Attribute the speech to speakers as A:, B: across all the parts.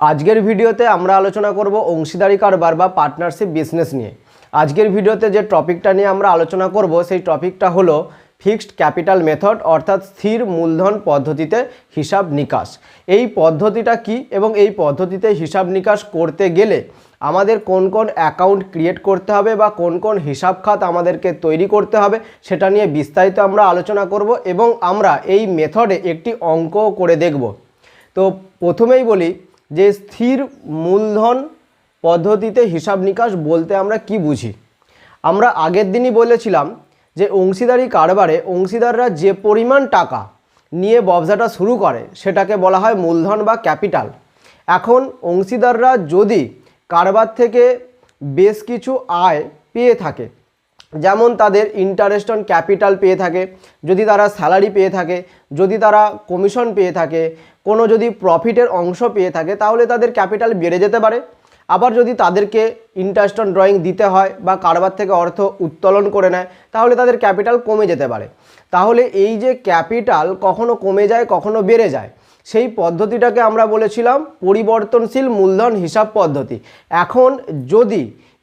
A: আজকের ভিডিওতে আমরা আলোচনা করব অংশীদারি কারবার বা পার্টনারশিপ বিজনেস নিয়ে। আজকের ভিডিওতে যে টপিকটা নিয়ে আমরা আলোচনা করব, সেই টপিকটা হলো ফিক্সড ক্যাপিটাল মেথড, অর্থাৎ স্থির মূলধন পদ্ধতিতে হিসাব নিকাশ। এই পদ্ধতিটা কি এবং এই পদ্ধতিতে হিসাব নিকাশ করতে গেলে আমাদের কোন কোন অ্যাকাউন্ট ক্রিয়েট করতে হবে বা কোন কোন হিসাব খাত আমাদেরকে তৈরি করতে হবে, সেটা নিয়ে বিস্তারিত আমরা আলোচনা করব এবং আমরা এই মেথডে একটি অঙ্কও করে দেখব। তো প্রথমেই বলি যে স্থির মূলধন পদ্ধতিতে হিসাব নিকাশ বলতে আমরা কি বুঝি? আমরা আগের দিনই বলেছিলাম যে অংশীদারি কারবারে অংশীদাররা যে পরিমাণ টাকা নিয়ে ব্যবসাটা শুরু করে সেটাকে বলা হয় মূলধন বা ক্যাপিটাল। এখন অংশীদাররা যদি কারবার থেকে বেশ কিছু আয় পেয়ে থাকে যেমন তাদের ইন্টারেস্ট অন ক্যাপিটাল পেয়ে থাকে, যদি তারা স্যালারি পেয়ে থাকে, যদি তারা কমিশন পেয়ে থাকে, কোনো যদি প্রফিটের অংশ পেয়ে থাকে, তাহলে তাদের ক্যাপিটাল বেড়ে যেতে পারে। আবার যদি তাদেরকে ইন্টারেস্ট অন ড্রয়িং দিতে হয় বা কারবার থেকে অর্থ উত্তোলন করে নেয়, তাহলে তাদের ক্যাপিটাল কমে যেতে পারে। তাহলে এই যে ক্যাপিটাল কখনো কমে যায়, কখনো বেড়ে যায়, সেই পদ্ধতিটাকে আমরা বলেছিলাম পরিবর্তনশীল মূলধন হিসাব পদ্ধতি। এখন যদি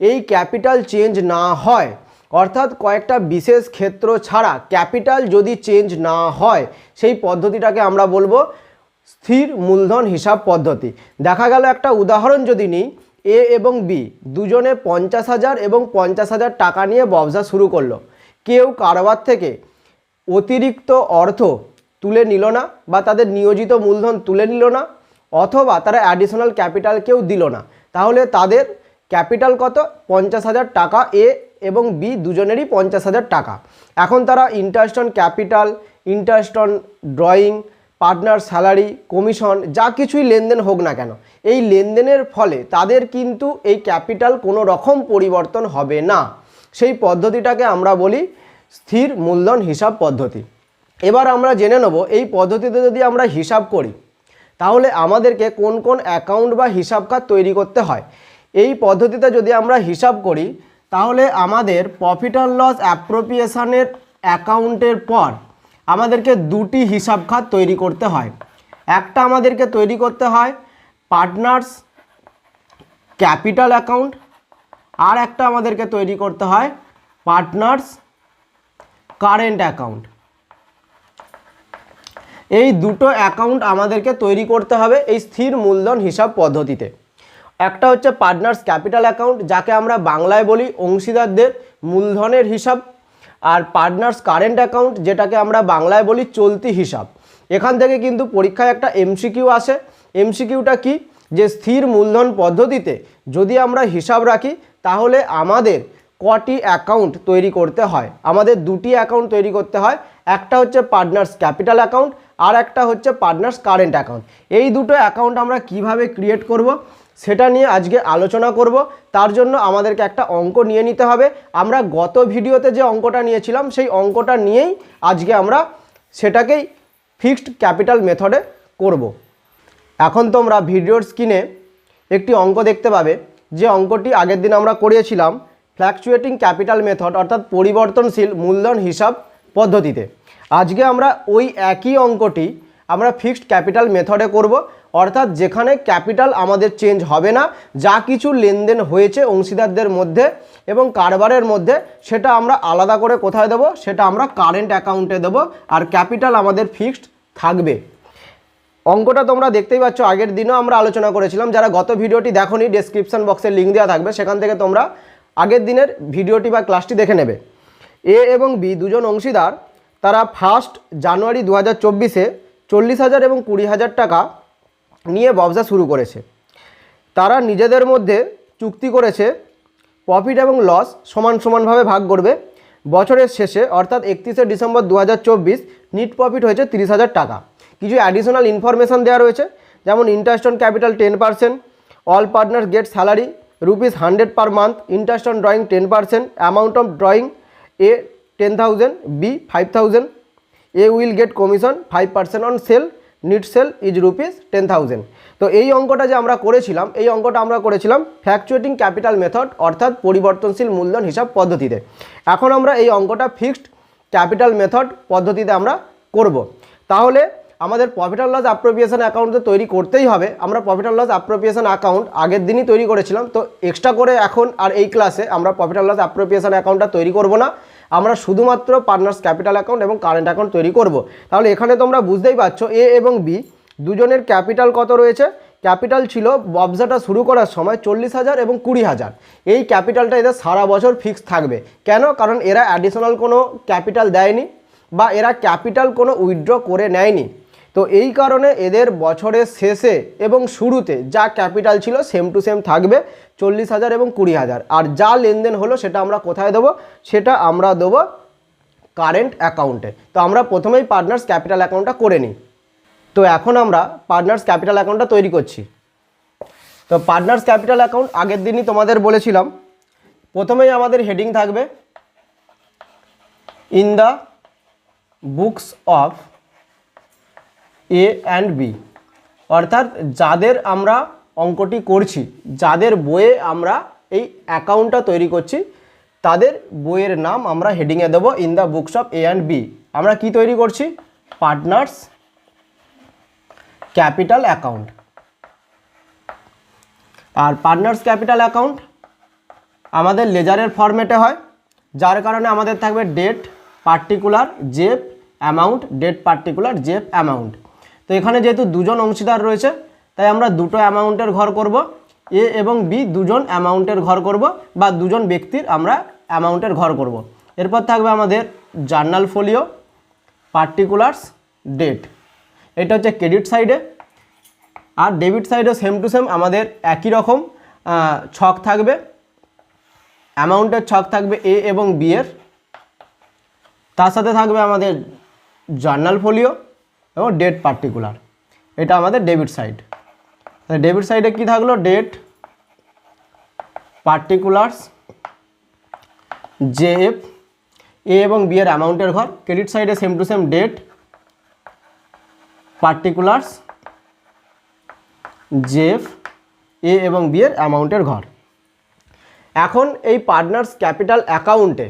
A: এই ক্যাপিটাল চেঞ্জ না হয় অর্থাৎ কয়েকটা বিশেষ ক্ষেত্র ছাড়া ক্যাপিটাল যদি চেঞ্জ না হয়, সেই পদ্ধতিটাকে আমরা বলব স্থির মূলধন হিসাব পদ্ধতি। দেখা গেল একটা উদাহরণ যদি নিই এ এবং বি দুজনে পঞ্চাশ হাজার এবং পঞ্চাশ হাজার টাকা নিয়ে ব্যবসা শুরু করল। কেউ কারবার থেকে অতিরিক্ত অর্থ তুলে নিল না বা তাদের নিয়োজিত মূলধন তুলে নিল না, অথবা তারা অ্যাডিশনাল ক্যাপিটাল কেউ দিল না। তাহলে তাদের ক্যাপিটাল কত? পঞ্চাশ হাজার টাকা এ এবং বি দুজনেরই পঞ্চাশ হাজার টাকা। এখন তারা interest on capital interest on drawing partner salary commission যা কিছুই লেনদেন হোক না কেন, এই লেনদেনের ফলে তাদের কিন্তু এই ক্যাপিটাল কোনো রকম পরিবর্তন হবে না। সেই পদ্ধতিটাকে আমরা বলি স্থির মূলধন হিসাব পদ্ধতি। এবার আমরা জেনে নেব, এই পদ্ধতিতে যদি আমরা হিসাব করি, তাহলে আমাদেরকে কোন কোন অ্যাকাউন্ট বা হিসাব খাত তৈরি করতে হয়। এই পদ্ধতিতে যদি আমরা হিসাব করি তাহলে আমাদের প্রফিট অ্যান্ড লস অ্যাপ্রোপ্রিয়েশনের অ্যাকাউন্টের পর আমাদেরকে দুটি হিসাব খাত তৈরি করতে হয়। একটা আমাদেরকে তৈরি করতে হয় পার্টনার্স ক্যাপিটাল অ্যাকাউন্ট আর একটা আমাদেরকে তৈরি করতে হয় পার্টনার্স কারেন্ট অ্যাকাউন্ট এই দুটো অ্যাকাউন্ট আমাদেরকে তৈরি করতে হবে এই স্থির মূলধন হিসাব পদ্ধতিতে। একটা হচ্ছে পার্টনার্স ক্যাপিটাল অ্যাকাউন্ট যাকে আমরা বাংলায় বলি অংশীদারদের মূলধনের হিসাব, আর পার্টনার্স কারেন্ট অ্যাকাউন্ট যেটাকে আমরা বাংলায় বলি চলতি হিসাব। এখান থেকে কিন্তু পরীক্ষায় একটা এমসিকিউ আসে। এমসিকিউটা কি? যে স্থির মূলধন পদ্ধতিতে যদি আমরা হিসাব রাখি, তাহলে আমাদের কটি অ্যাকাউন্ট তৈরি করতে হয়। আমাদের দুটি অ্যাকাউন্ট তৈরি করতে হয়, একটা হচ্ছে পার্টনার্স ক্যাপিটাল অ্যাকাউন্ট আর একটা হচ্ছে পার্টনার্স কারেন্ট অ্যাকাউন্ট এই দুটো অ্যাকাউন্ট আমরা কীভাবে ক্রিয়েট করব? সেটা নিয়ে আজকে আলোচনা করব। তার জন্য আমাদেরকে একটা অঙ্ক নিয়ে নিতে হবে। আমরা গত ভিডিওতে যে অঙ্কটা নিয়েছিলাম, সেই অঙ্কটা নিয়েই আজকে আমরা সেটাকেই ফিক্সড ক্যাপিটাল মেথডে করব। এখন তোমরা ভিডিওর স্ক্রিনে একটি অঙ্ক দেখতে পাবে। যে অঙ্কটি আগের দিন আমরা করিয়েছিলাম ফ্ল্যাকচুয়েটিং ক্যাপিটাল মেথড অর্থাৎ পরিবর্তনশীল মূলধন হিসাব পদ্ধতিতে। আজকে আমরা ওই একই অঙ্কটি আমরা ফিক্সড ক্যাপিটাল মেথডে করব। অর্থাৎ যেখানে ক্যাপিটাল আমাদের চেঞ্জ হবে না, যা কিছু লেনদেন হয়েছে অংশীদারদের মধ্যে এবং কারবারের মধ্যে, সেটা আমরা আলাদা করে কোথায় দেবো? সেটা আমরা কারেন্ট অ্যাকাউন্টে দেবো আর ক্যাপিটাল আমাদের ফিক্সড থাকবে। অঙ্কটা তোমরা দেখতেই পাচ্ছ, আগের দিনও আমরা আলোচনা করেছিলাম। যারা গত ভিডিওটি দেখোনি ডেসক্রিপশন বক্সে লিঙ্ক দেওয়া থাকবে। সেখান থেকে তোমরা আগের দিনের ভিডিওটি বা ক্লাসটি দেখে নেবে। এ এবং বি দুজন অংশীদার, তারা ফার্স্ট জানুয়ারি দু হাজার চব্বিশে চল্লিশ হাজার এবং কুড়ি হাজার টাকা নিয়ে ব্যবসা শুরু করেছে। তারা নিজেদের মধ্যে চুক্তি করেছে প্রফিট এবং লস সমান সমানভাবে ভাগ করবে। বছরের শেষে, অর্থাৎ একত্রিশে ডিসেম্বর দু হাজার চব্বিশ নিট প্রফিট হয়েছে তিরিশ হাজার টাকা। কিছু অ্যাডিশনাল ইনফরমেশান দেওয়া রয়েছে, যেমন interest on capital ten percent all partner get salary rupees hundred per month interest on drawing ten percent amount of drawing A ten thousand B five thousand A will get commission five percent on sale net sale is rupees ten thousand তো এই অঙ্কটা যে আমরা করেছিলাম, এই অঙ্কটা আমরা করেছিলাম ফ্যাকচুয়েটিং ক্যাপিটাল মেথড অর্থাৎ পরিবর্তনশীল মূলধন হিসাব পদ্ধতিতে। এখন আমরা এই অঙ্কটা ফিক্সড ক্যাপিটাল মেথড পদ্ধতিতে আমরা করব। তাহলে আমাদের profit and loss appropriation account তো তৈরি করতেই হবে। আমরা profit and loss appropriation account আগের দিনই তৈরি করেছিলাম। তো এক্সট্রা করে এখন আর এই ক্লাসে আমরা প্রফিট অ্যান্ড লস অ্যাপ্রোপ্রিয়েশন অ্যাকাউন্টটা তৈরি করব না। আমরা শুধুমাত্র পার্টনার্স ক্যাপিটাল অ্যাকাউন্ট এবং কারেন্ট অ্যাকাউন্ট তৈরি করব। তাহলে এখানে তোমরা বুঝতেই পারছ এ এবং বি দুজনের ক্যাপিটাল কত রয়েছে? ক্যাপিটাল ছিল ব্যবসাটা শুরু করার সময় চল্লিশ হাজার এবং কুড়ি হাজার। এই ক্যাপিটালটা এদের সারা বছর ফিক্সড থাকবে। কেন? কারণ এরা অ্যাডিশনাল কোনো ক্যাপিটাল দেয়নি বা এরা ক্যাপিটাল কোনো উইথড্র করে নেয়নি। তো এই কারণে এদের বছরের শেষে এবং শুরুতে যা ক্যাপিটাল ছিল সেম টু সেম থাকবে, চল্লিশ হাজার এবং কুড়ি হাজার। আর যা লেনদেন হলো সেটা আমরা কোথায় দেবো? সেটা আমরা দেবো কারেন্ট অ্যাকাউন্টে তো আমরা প্রথমেই পার্টনার্স ক্যাপিটাল অ্যাকাউন্টটা করে নিই। তো এখন আমরা পার্টনার্স ক্যাপিটাল অ্যাকাউন্টটা তৈরি করছি। তো পার্টনার্স ক্যাপিটাল অ্যাকাউন্ট আগের দিনই তোমাদের বলেছিলাম। প্রথমেই আমাদের হেডিং থাকবে in the books of A and B অর্থাৎ যাদের আমরা অঙ্কটি করছি, যাদের বইয়ে আমরা এই অ্যাকাউন্টটা তৈরি করছি, তাদের বইয়ের নাম আমরা হেডিংয়ে দেবো in the books of A and B আমরা কি তৈরি করছি? পার্টনার্স ক্যাপিটাল অ্যাকাউন্ট আর পার্টনার্স ক্যাপিটাল অ্যাকাউন্ট আমাদের লেজারের ফরম্যাটে হয়, যার কারণে আমাদের থাকবে date particular J F amount date particular J F amount তো এখানে যেহেতু দুজন অংশীদার রয়েছে, তাই আমরা দুটো অ্যামাউন্টের ঘর করব। এ এবং বি দুজন অ্যামাউন্টের ঘর করব বা দুজন ব্যক্তির আমরা অ্যামাউন্টের ঘর করব। এরপর থাকবে আমাদের জার্নাল ফোলিও, পার্টিকুলার্স, ডেট। এটা হচ্ছে ক্রেডিট সাইডে। আর ডেবিট সাইডে সেম টু সেম আমাদের একই রকম। ছক থাকবে। অ্যামাউন্টের ছক থাকবে এ এবং বি এর। তার সাথে থাকবে আমাদের জার্নাল ফোলিও। এবং ডেট পার্টিকুলার এটা আমাদের ডেবিট সাইড ডেবিট সাইডে কি থাকল? Date particulars J F A এবং বি এর অ্যামাউন্টের ঘর। ক্রেডিট সাইডে same to same date particulars J F A এবং বি এর অ্যামাউন্টের ঘর। এখন এই পার্টনার্স ক্যাপিটাল অ্যাকাউন্টে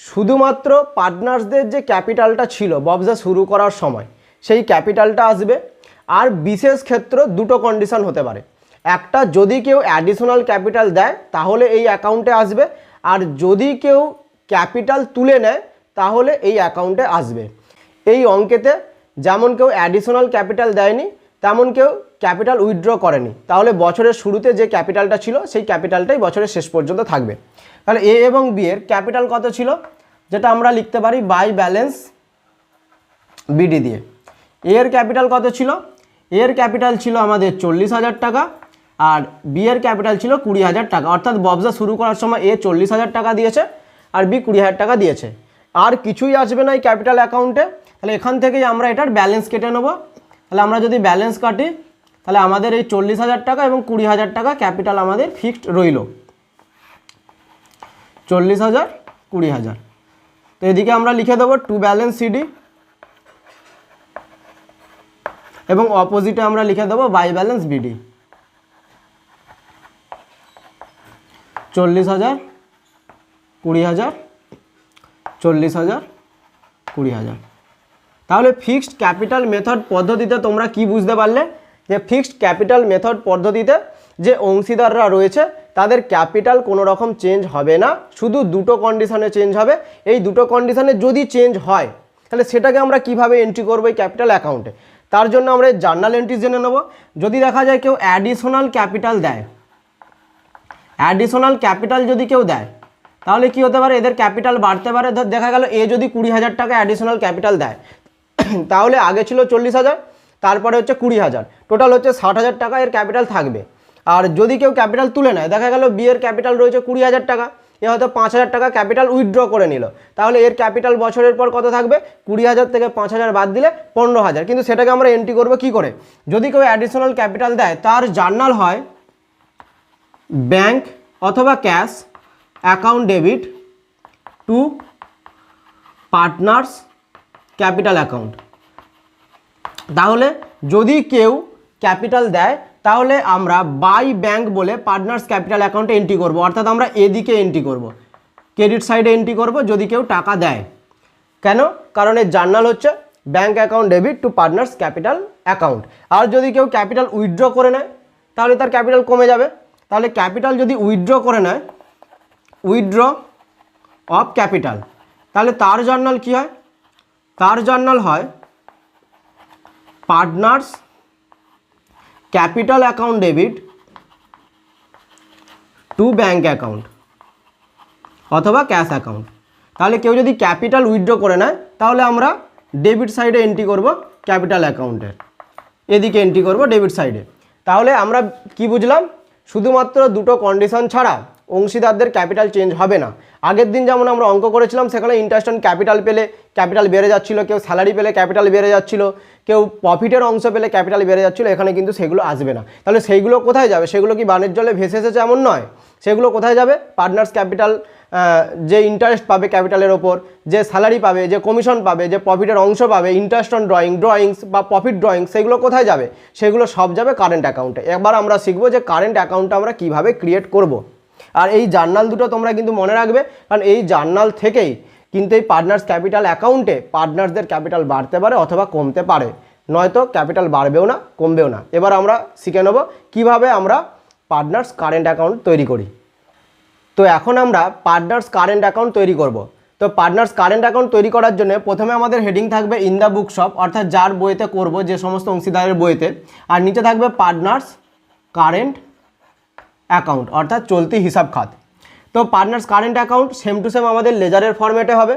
A: শুধুমাত্র পার্টনার্সদের যে ক্যাপিটালটা ছিল ব্যবসা শুরু করার সময় সেই ক্যাপিটালটা আসবে। আর বিশেষ ক্ষেত্র দুটো কন্ডিশন হতে পারে। একটা, যদি কেউ অ্যাডিশনাল ক্যাপিটাল দেয়, তাহলে এই অ্যাকাউন্টে আসবে। আর যদি কেউ ক্যাপিটাল তুলে নেয়, তাহলে এই অ্যাকাউন্টে আসবে। এই অঙ্কেতে যেমন কেউ অ্যাডিশনাল ক্যাপিটাল দেয়নি, তেমন কেউ ক্যাপিটাল উইথড্র করেনি। তাহলে বছরের শুরুতে যে ক্যাপিটালটা ছিল, সেই ক্যাপিটালটাই বছরের শেষ পর্যন্ত থাকবে। তাহলে এ এবং বি এর ক্যাপিটাল কত ছিল? যেটা আমরা লিখতে পারি বাই ব্যালেন্স বিডি দিয়ে। এর ক্যাপিটাল কত ছিল? এর ক্যাপিটাল ছিল আমাদের চল্লিশ হাজার টাকা আর বি এর ক্যাপিটাল ছিল কুড়ি হাজার টাকা। অর্থাৎ ব্যবসা শুরু করার সময় এ চল্লিশ হাজার টাকা দিয়েছে আর বি কুড়ি হাজার টাকা দিয়েছে। আর কিছুই আসবে না এই ক্যাপিটাল অ্যাকাউন্টে। তাহলে এখান থেকেই আমরা এটার ব্যালেন্স কেটে নেব। তাহলে আমরা যদি ব্যালেন্স কাটি, তাহলে আমাদের এই চল্লিশ হাজার টাকা এবং কুড়ি হাজার টাকা ক্যাপিটাল আমাদের ফিক্সড রইল। চল্লিশ হাজার, কুড়ি হাজার। তো এদিকে আমরা লিখে দেবো টু ব্যালেন্স সিডি। এবং অপোজিটে আমরা লিখে দেবো বাই ব্যালেন্স বিডি। চল্লিশ হাজার, কুড়ি হাজার, চল্লিশ হাজার, কুড়ি হাজার। তাহলে ফিক্সড ক্যাপিটাল মেথড পদ্ধতিতে তোমরা কি বুঝতে পারলে? যে ফিক্সড ক্যাপিটাল মেথড পদ্ধতিতে যে অংশীদাররা রয়েছে, তাদের ক্যাপিটাল কোনো রকম চেঞ্জ হবে না। শুধু দুটো কন্ডিশনে চেঞ্জ হবে। এই দুটো কন্ডিশনে যদি চেঞ্জ হয়, তাহলে সেটাকে আমরা কীভাবে এন্ট্রি করব এই ক্যাপিটাল অ্যাকাউন্টে তার জন্য আমরা জার্নাল এন্ট্রি জেনে নেব। যদি দেখা যায় কেউ অ্যাডিশনাল ক্যাপিটাল দেয় অ্যাডিশনাল ক্যাপিটাল যদি কেউ দেয়, তাহলে কি হতে পারে? এদের ক্যাপিটাল বাড়তে পারে। দেখা গেল এ যদি কুড়ি হাজার টাকা অ্যাডিশনাল ক্যাপিটাল দেয়, তাহলে আগে ছিল চল্লিশ হাজার, তারপরে হচ্ছে কুড়ি হাজার। টোটাল হচ্ছে ষাট হাজার টাকা এর ক্যাপিটাল থাকবে। আর যদি কেউ ক্যাপিটাল তুলে নেয়, দেখা গেল বিয়ের ক্যাপিটাল রয়েছে কুড়ি হাজার টাকা। এ হয়তো পাঁচ হাজার টাকা ক্যাপিটাল উইথড্র করে নিল। তাহলে এর ক্যাপিটাল বছরের পর কত থাকবে? কুড়ি হাজার থেকে পাঁচ হাজার বাদ দিলে পনেরো হাজার। কিন্তু সেটাকে আমরা এন্ট্রি করব কি করে? যদি কেউ অ্যাডিশনাল ক্যাপিটাল দেয়, তার জার্নাল হয় ব্যাংক অথবা cash account debit to partners capital account তাহলে যদি কেউ ক্যাপিটাল দেয় তাহলে আমরা বাই ব্যাংক বলে পার্টনার্স ক্যাপিটাল অ্যাকাউন্টে এন্ট্রি করব। অর্থাৎ আমরা এদিকে এন্ট্রি করব। ক্রেডিট সাইডে এন্ট্রি করব, যদি কেউ টাকা দেয়। কেন? কারণ এর জার্নাল হচ্ছে bank account debit to partners capital account. আর যদি কেউ ক্যাপিটাল উইথড্র করে নেয়, তাহলে তার ক্যাপিটাল কমে যাবে। তাহলে ক্যাপিটাল যদি উইথড্র করে নেয়, উইথড্র অফ ক্যাপিটাল, তাহলে তার জার্নাল কি হয়? তার জার্নাল হয় partners capital account debit to bank account অথবা ক্যাশ অ্যাকাউন্ট। তাহলে কেউ যদি ক্যাপিটাল উইথড্র করে নেয়, তাহলে আমরা ডেবিট সাইডে এন্ট্রি করব ক্যাপিটাল অ্যাকাউন্টের। এদিকে এন্ট্রি করব ডেবিট সাইডে। তাহলে আমরা কি বুঝলাম? শুধুমাত্র দুটো কন্ডিশন ছাড়া অংশীদারদের ক্যাপিটাল চেঞ্জ হবে না। আগের দিন যেমন আমরা অঙ্ক করেছিলাম, সেখানে ইন্টারেস্ট অন ক্যাপিটাল পেলে ক্যাপিটাল বেড়ে যাচ্ছিল, কেউ স্যালারি পেলে ক্যাপিটাল বেড়ে যাচ্ছিল, কেউ প্রফিটের অংশ পেলে ক্যাপিটাল বেড়ে যাচ্ছিল, এখানে কিন্তু সেগুলো আসবে না। তাহলে সেইগুলো কোথায় যাবে? সেগুলো কি বানের জলে ভেসে এসেছে এমন নয়? সেগুলো কোথায় যাবে? পার্টনার্স ক্যাপিটাল যে ইন্টারেস্ট পাবে ক্যাপিটালের ওপর, যে স্যালারি পাবে, যে কমিশন পাবে, যে প্রফিটের অংশ পাবে ইন্টারেস্ট অন ড্রয়িং ড্রয়িংস বা প্রফিট ড্রয়িং সেগুলো কোথায় যাবে? সেগুলো সব যাবে কারেন্ট অ্যাকাউন্টে এবার আমরা শিখব যে কারেন্ট অ্যাকাউন্টটা আমরা কীভাবে ক্রিয়েট করব। আর এই জার্নাল দুটো তোমরা কিন্তু মনে রাখবে, কারণ এই জার্নাল থেকেই কিন্তু এই পার্টনার্স ক্যাপিটাল অ্যাকাউন্টে পার্টনার্সদের ক্যাপিটাল বাড়তে পারে অথবা কমতে পারে। নয়তো ক্যাপিটাল বাড়বেও না, কমবেও না। এবার আমরা শিখে নেব কীভাবে আমরা পার্টনার্স কারেন্ট অ্যাকাউন্ট তৈরি করি। তো এখন আমরা পার্টনার্স কারেন্ট অ্যাকাউন্ট তৈরি করব। তো পার্টনার্স কারেন্ট অ্যাকাউন্ট তৈরি করার জন্য প্রথমে আমাদের হেডিং থাকবে ইন দ্য বুক শপ অর্থাৎ যার বইতে করব যে সমস্ত অংশীদারের বইতে। আর নিচে থাকবে পার্টনার্স কারেন্ট অ্যাকাউন্ট অর্থাৎ চলতি হিসাব খাত। তো partners current account same to same আমাদের লেজারের ফরম্যাটে হবে।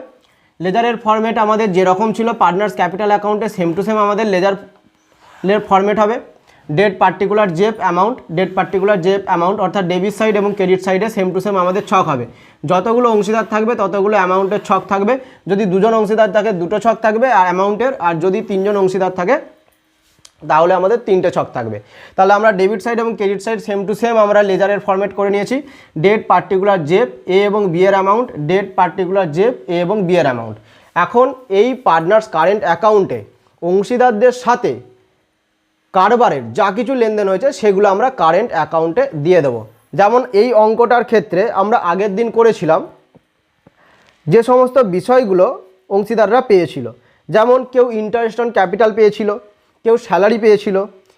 A: লেজারের ফরম্যাট আমাদের যেরকম ছিল পার্টনার্স ক্যাপিটাল অ্যাকাউন্টে সেম টু সেম আমাদের লেজার লের ফরম্যাট হবে। Date particular J F amount date particular J F amount অর্থাৎ ডেবিট সাইড এবং ক্রেডিট সাইডে সেম টু সেম আমাদের ছক হবে। যতগুলো অংশীদার থাকবে, ততগুলো অ্যামাউন্টের ছক থাকবে। যদি দুজন অংশীদার থাকে, দুটো ছক থাকবে, আর অ্যামাউন্টের আর যদি তিনজন অংশীদার থাকে তাহলে আমাদের তিনটে ছক থাকবে। তাহলে আমরা ডেবিট সাইড এবং credit side same to same আমরা লেজারের ফরম্যাট করে নিয়েছি। ডেট পার্টিকুলার জেপ এ এবং বি এর amount date particular J F A এবং বি এর অ্যামাউন্ট এখন এই পার্টনার্স কারেন্ট অ্যাকাউন্টে অংশীদারদের সাথে কারবারের যা কিছু লেনদেন হয়েছে সেগুলো আমরা কারেন্ট অ্যাকাউন্টে দিয়ে দেবো। যেমন এই অঙ্কটার ক্ষেত্রে আমরা আগের দিন করেছিলাম যে সমস্ত বিষয়গুলো অংশীদাররা পেয়েছিল। যেমন কেউ ইন্টারেস্ট অন ক্যাপিটাল পেয়েছিল কেউ স্যালারি পেয়েছিল,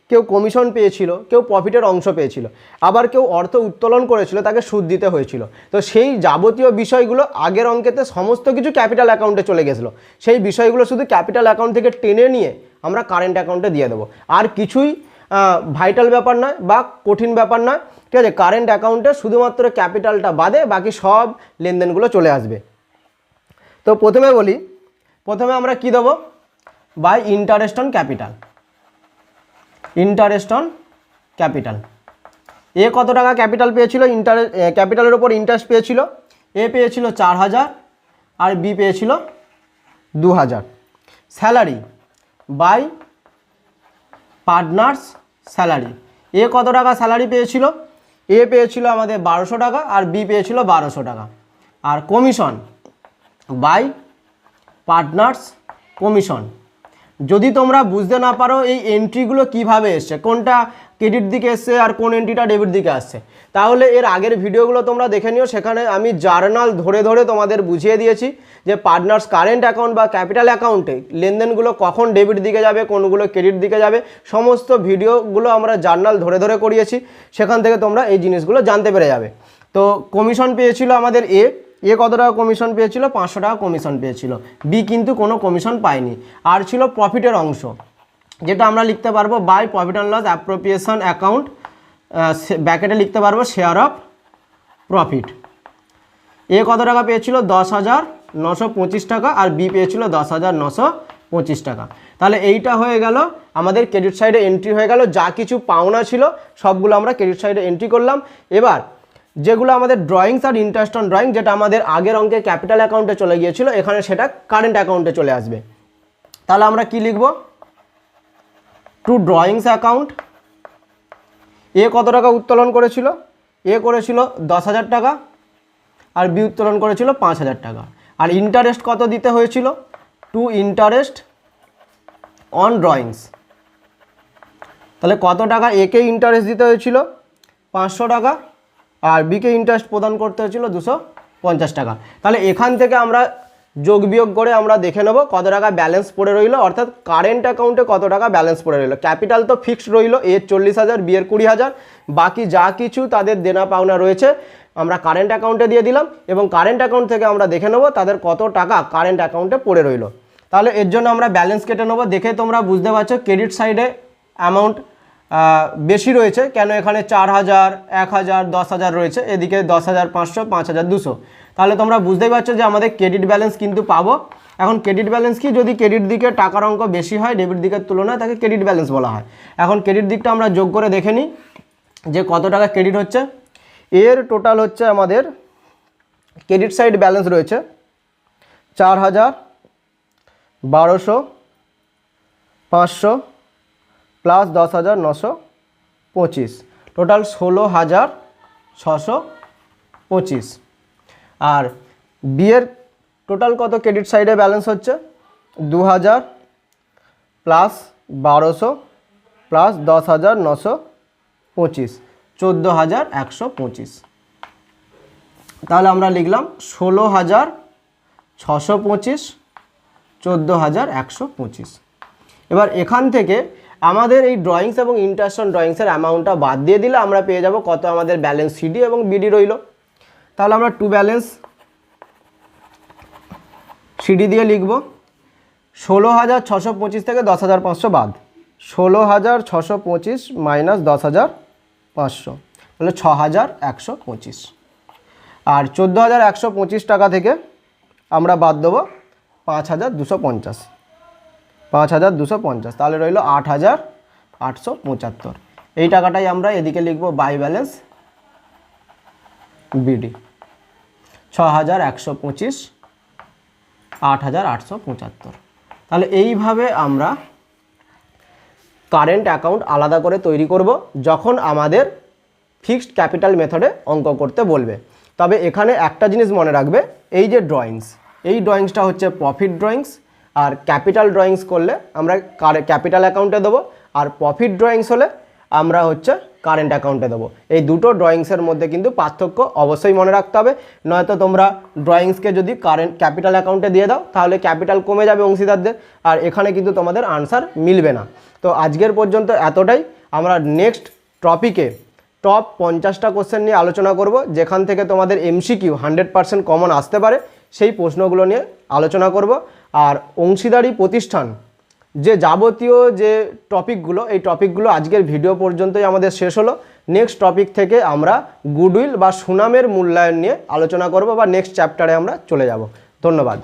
A: কেউ কমিশন পেয়েছিল, কেউ প্রফিটের অংশ পেয়েছিল, আবার কেউ অর্থ উত্তোলন করেছিল, তাকে সুদ দিতে হয়েছিল। তো সেই যাবতীয় বিষয়গুলো আগের অঙ্কেতে সমস্ত কিছু ক্যাপিটাল অ্যাকাউন্টে চলে গেছিল। সেই বিষয়গুলো শুধু ক্যাপিটাল অ্যাকাউন্ট থেকে টেনে নিয়ে আমরা কারেন্ট অ্যাকাউন্টে দিয়ে দেবো। আর কিছুই ভাইটাল ব্যাপার নয় বা কঠিন ব্যাপার নয়, ঠিক আছে? কারেন্ট অ্যাকাউন্টে শুধুমাত্র ক্যাপিটালটা বাদে বাকি সব লেনদেনগুলো চলে আসবে। তো প্রথমে বলি, প্রথমে আমরা কি দেবো? By interest on capital interest on capital এ কত টাকা ক্যাপিটাল পেয়েছিল? ইন্টারে ক্যাপিটালের ওপর ইন্টারেস্ট পেয়েছিল? এ পেয়েছিল চার হাজার, আর বি পেয়েছিল দু হাজার। স্যালারি বাই পার্টনার্স স্যালারি এ কত টাকা স্যালারি পেয়েছিল? এ পেয়েছিল আমাদের বারোশো টাকা, আর বি পেয়েছিল বারোশো টাকা। আর কমিশন বাই পার্টনার্স কমিশন যদি তোমরা বুঝতে না পারো এই এন্ট্রিগুলো কীভাবে এসছে, কোনটা ক্রেডিট দিকে এসছে আর কোন এন্ট্রিটা ডেবিট দিকে আসছে, তাহলে এর আগের ভিডিওগুলো তোমরা দেখে নিও। সেখানে আমি জার্নাল ধরে ধরে তোমাদের বুঝিয়ে দিয়েছি যে পার্টনার্স কারেন্ট অ্যাকাউন্ট বা ক্যাপিটাল অ্যাকাউন্টে লেনদেনগুলো কখন ডেবিট দিকে যাবে, কোনগুলো ক্রেডিট দিকে যাবে, সমস্ত ভিডিওগুলো আমরা জার্নাল ধরে ধরে করিয়েছি। সেখান থেকে তোমরা এই জিনিসগুলো জানতে পেরে যাবে। তো কমিশন পেয়েছিল আমাদের এ এ কত টাকা কমিশন পেয়েছিল? পাঁচশো টাকা কমিশন পেয়েছিল। বি কিন্তু কোনো কমিশন পায়নি। আর ছিল প্রফিটের অংশ। যেটা আমরা লিখতে পারব by profit and loss appropriation account ব্যাকেটে লিখতে পারব শেয়ার অফ প্রফিট এ কত টাকা পেয়েছিল? দশ হাজার নশো পঁচিশ টাকা। আর বি পেয়েছিল দশ হাজার নশো পঁচিশ টাকা। তাহলে এইটা হয়ে গেল। আমাদের ক্রেডিট সাইডে এন্ট্রি হয়ে গেল। যা কিছু পাওনা ছিল, সবগুলো আমরা ক্রেডিট সাইডে এন্ট্রি করলাম। এবার যেগুলো আমাদের ড্রয়িংস আর ইন্টারেস্ট অন ড্রয়িং যেটা আমাদের আগের অঙ্কে ক্যাপিটাল অ্যাকাউন্টে চলে গিয়েছিল, এখানে সেটা কারেন্ট অ্যাকাউন্টে চলে আসবে। তাহলে আমরা কি লিখব? টু ড্রয়িংস অ্যাকাউন্ট এ কত টাকা উত্তোলন করেছিল? এ করেছিল দশ হাজার টাকা, আর বি উত্তোলন করেছিল পাঁচ হাজার টাকা। আর ইন্টারেস্ট কত দিতে হয়েছিল? টু ইন্টারেস্ট অন ড্রয়িংস তাহলে কত টাকা? একে ইন্টারেস্ট দিতে হয়েছিল? পাঁচশো টাকা। আর বিকে ইন্টারেস্ট প্রদান করতে হয়েছিল দুশো পঞ্চাশ টাকা। তাহলে এখান থেকে আমরা যোগ বিয়োগ করে আমরা দেখে নেব কত টাকা ব্যালেন্স পড়ে রইল, অর্থাৎ কারেন্ট অ্যাকাউন্টে কত টাকা ব্যালেন্স পড়ে রইল। ক্যাপিটাল তো ফিক্সড রইল এর চল্লিশ হাজার বিয়ের কুড়ি হাজার, বাকি যা কিছু তাদের দেনা পাওনা রয়েছে, আমরা কারেন্ট অ্যাকাউন্টে দিয়ে দিলাম এবং কারেন্ট অ্যাকাউন্ট থেকে আমরা দেখে নেব তাদের কত টাকা কারেন্ট অ্যাকাউন্টে পড়ে রইল। তাহলে এর জন্য আমরা ব্যালেন্স কেটে নেব, দেখে তোমরা বুঝতে পারছ ক্রেডিট সাইডে অ্যামাউন্ট বেশি রয়েছে। কেন এখানে চার হাজার, এক হাজার, দশ হাজার রয়েছে? এদিকে দশ হাজার পাঁচশো, পাঁচ হাজার দুশো। তাহলে তোমরা বুঝতেই পারছ যে আমাদের ক্রেডিট ব্যালেন্স কিন্তু পাবো। এখন ক্রেডিট ব্যালেন্স কি? যদি ক্রেডিট দিকে টাকার অঙ্ক বেশি হয় ডেবিট দিকের তুলনায় তাকে ক্রেডিট ব্যালেন্স বলা হয়। এখন ক্রেডিট দিকটা আমরা যোগ করে দেখে নিই যে কত টাকা ক্রেডিট হচ্ছে। এর টোটাল হচ্ছে আমাদের ক্রেডিট সাইড ব্যালেন্স রয়েছে চার হাজার, বারোশো, পাঁচশো প্লাস দশ হাজার নশো পঁচিশ। টোটাল ষোলো হাজার ছশো পঁচিশ। আর বিয়ের টোটাল কত ক্রেডিট সাইডে ব্যালেন্স হচ্ছে? দু হাজার প্লাস বারোশো প্লাস দশ হাজার নশো পঁচিশ। চোদ্দ হাজার একশো পঁচিশ। তাহলে আমরা লিখলাম ষোলো হাজার ছশো পঁচিশ, চোদ্দ হাজার একশো পঁচিশ। এবার এখান থেকে আমাদের এই ড্রয়িংস এবং ইন্টারশন ড্রয়িংসের অ্যামাউন্টটা বাদ দিয়ে দিলে আমরা পেয়ে যাব কত আমাদের ব্যালেন্স সিডি এবং বিডি রইল। তাহলে আমরা টু ব্যালেন্স সিডি দিয়ে লিখব। ষোলো হাজার ছশো পঁচিশ থেকে দশ হাজার পাঁচশো বাদ। ষোলো হাজার ছশো পঁচিশ মাইনাস দশ হাজার পাঁচশো। তাহলে ছ হাজার একশো পঁচিশ। আর চোদ্দ হাজার একশো পঁচিশ টাকা থেকে আমরা বাদ দেবো পাঁচ হাজার দুশো পঞ্চাশ। পাঁচ হাজার দুশো পঞ্চাশ। তাহলে রইল আট হাজার আটশো পঁচাত্তর। এই টাকাটাই আমরা এদিকে লিখব বাই ব্যালেন্স বিডি। ছ হাজার একশো পঁচিশ, আট হাজার আটশো পঁচাত্তর। তাহলে এইভাবে আমরা কারেন্ট অ্যাকাউন্ট আলাদা করে তৈরি করব, যখন আমাদের ফিক্সড ক্যাপিটাল মেথডে অঙ্ক করতে বলবে। তবে এখানে একটা জিনিস মনে রাখবে, এই যে ড্রয়িংস, এই ড্রয়িংসটা হচ্ছে প্রফিট ড্রয়িংস আর ক্যাপিটাল ড্রয়িংস করলে আমরা ক্যাপিটাল অ্যাকাউন্টে দেবো, আর প্রফিট ড্রয়িংস হলে আমরা হচ্ছে কারেন্ট অ্যাকাউন্টে দেবো। এই দুটো ড্রয়িংসের মধ্যে কিন্তু পার্থক্য অবশ্যই মনে রাখতে হবে, নয়তো তোমরা ড্রয়িংসকে যদি কারেন্ট ক্যাপিটাল অ্যাকাউন্টে দিয়ে দাও, তাহলে ক্যাপিটাল কমে যাবে অংশীদারদের, আর এখানে কিন্তু তোমাদের আনসার মিলবে না। তো আজকের পর্যন্ত এতটাই, আমরা নেক্সট টপিকে টপ পঞ্চাশটা কোশ্চেন নিয়ে আলোচনা করব, যেখান থেকে তোমাদের এমসিকিউ হান্ড্রেড পার্সেন্ট কমন আসতে পারে, সেই প্রশ্নগুলো নিয়ে আলোচনা করব। আর অংশীদারি প্রতিষ্ঠান, যে যাবতীয় যে টপিকগুলো, এই টপিকগুলো আজকের ভিডিও পর্যন্তই আমাদের শেষ হলো। নেক্সট টপিক থেকে আমরা গুডউইল বা সুনামের মূল্যায়ন নিয়ে আলোচনা করব বা নেক্সট চ্যাপ্টারে আমরা চলে যাব। ধন্যবাদ।